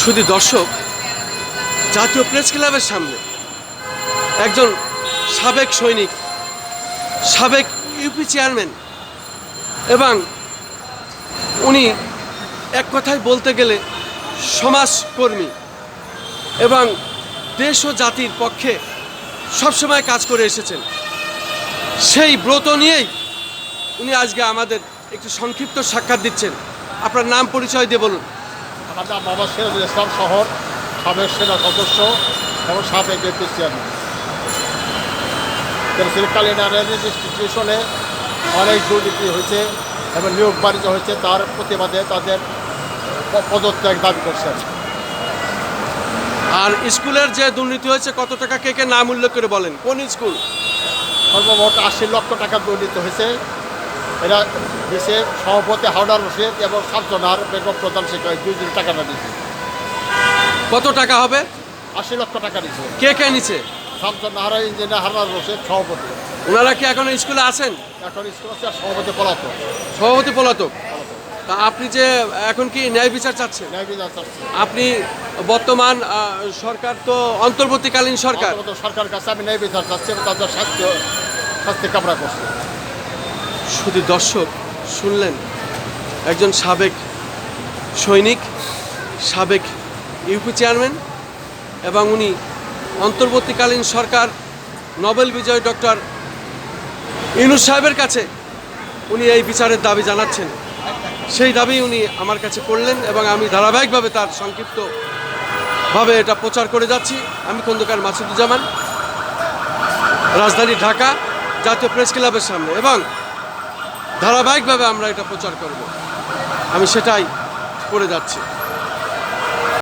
শুধু দর্শক, জাতীয় প্রেস ক্লাবের সামনে একজন সাবেক সৈনিক, সাবেক ইউপি চেয়ারম্যান এবং উনি এক কথায় বলতে গেলে সমাজকর্মী এবং দেশ ও জাতির পক্ষে সবসময় কাজ করে এসেছেন। সেই ব্রত নিয়েই উনি আজকে আমাদের একটু সংক্ষিপ্ত সাক্ষাৎ দিচ্ছেন। আপনার নাম পরিচয় দিয়ে বলুন। আমার নাম মোহাম্মদ সিরাজুল ইসলাম শহর সাবেক সেনা সদস্য এবং সাবেক এপি চেয়ারম্যান। প্রেসিডেন্টকালীন ইনস্টিটিউশনে অনেক দুর্নীতি হয়েছে এবং নিয়োগ বাণিজ্য হয়েছে তার প্রতিবাদে তাদের পদত্যাগ দাবি করছেন। আর স্কুলের যে দুর্নীতি হয়েছে কত টাকা কে কে নাম উল্লেখ করে বলেন? কোন স্কুল? সর্বমোট আশি লক্ষ টাকা দুর্নীতি হয়েছে। এরা দেশে সভাপতি হাওড়ার রশিদ এবং সান্তনার বেগম প্রধান শিক্ষক দুই দিন টাকাটা দিয়েছে কত টাকা হবে? আশি লক্ষ টাকা দিয়েছে কে কে নিছে? সান্তনাহারা ইঞ্জিনিয়ার হারার রশিদ সভাপতি। ওনারা কি এখনও স্কুলে আছেন? এখন স্কুল আছে আর সভাপতি পলাতক। সভাপতি পলাতক। তা আপনি যে এখন কি ন্যায় বিচার চাচ্ছেন? ন্যায় বিচার চাচ্ছে। আপনি বর্তমান সরকার তো অন্তর্বর্তীকালীন সরকার। সরকার কাছে আমি ন্যায় বিচার চাচ্ছি তাদের শাস্তি শাস্তি কামনা করছি। শুধু দর্শক শুনলেন, একজন সাবেক সৈনিক, সাবেক ইউপি চেয়ারম্যান এবং উনি অন্তর্বর্তীকালীন সরকার, নোবেল বিজয় ডক্টর ইনুস সাহেবের কাছে উনি এই বিচারের দাবি জানাচ্ছেন। সেই দাবি উনি আমার কাছে করলেন এবং আমি ধারাবাহিকভাবে তার সংক্ষিপ্তভাবে এটা প্রচার করে যাচ্ছি। আমি খন্দকার মাসুদুজ্জামান, রাজধানী ঢাকা, জাতীয় প্রেস ক্লাবের সামনে এবং ধারাবাহিকভাবে আমরা এটা প্রচার করব। আমি সেটাই করে যাচ্ছি।